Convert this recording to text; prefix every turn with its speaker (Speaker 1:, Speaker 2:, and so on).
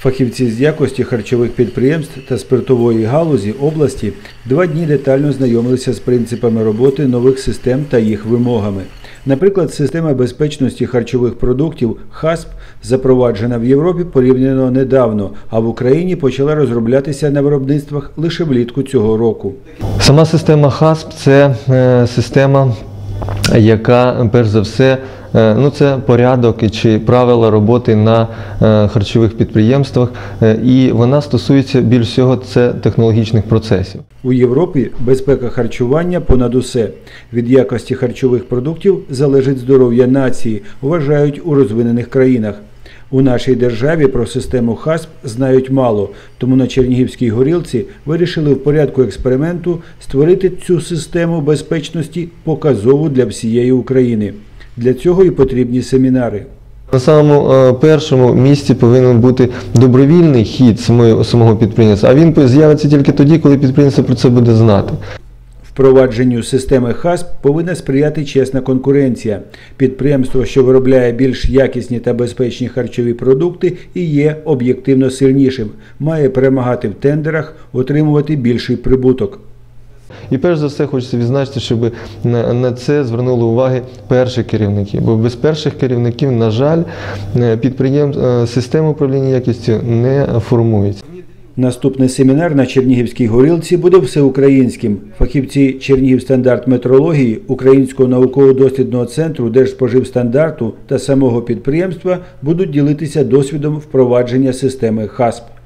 Speaker 1: Фахівці з якості харчових підприємств та спиртової галузі області два дні детально знайомилися з принципами роботи нових систем та їх вимогами. Наприклад, система безпечності харчових продуктів ХАСП запроваджена в Європі порівняно недавно, а в Україні почала розроблятися на виробництвах лише влітку цього року.
Speaker 2: Сама система HASP це е, система, яка перш за все, е, ну це порядок чи правила роботи на е, харчових підприємствах, е, і вона стосується більш всього це технологічних процесів.
Speaker 1: У Європі безпека харчування понад усе. Від якості харчових продуктів залежить здоров'я нації, вважають у розвинених країнах. У нашій державі про систему ХАСП знають мало, тому на Чернігівській горілці вирішили в порядку експерименту створити цю систему безпечності показову для всієї України. Для цього і потрібні семінари.
Speaker 2: На самому е, першому місці повинен бути добровільний хід самого підприємства, а він з'явиться тільки тоді, коли підприємство про це буде знати.
Speaker 1: Впровадженню системи ХАСП повинна сприяти чесна конкуренція. Підприємство, що виробляє більш якісні та безпечні харчові продукти, і є об'єктивно сильнішим, має перемагати в тендерах, отримувати більший прибуток.
Speaker 2: І перш за все хочеться відзначити, щоб на, це звернули уваги перші керівники. Бо без перших керівників, на жаль, е, підприємств е, система управління якістю не формується.
Speaker 1: Наступний семінар на Чернігівській горілці буде всеукраїнським. Фахівці Чернігівстандарт метрології, Українського науково-дослідного центру Держспоживстандарту та самого підприємства будуть ділитися досвідом впровадження системи ХАСП.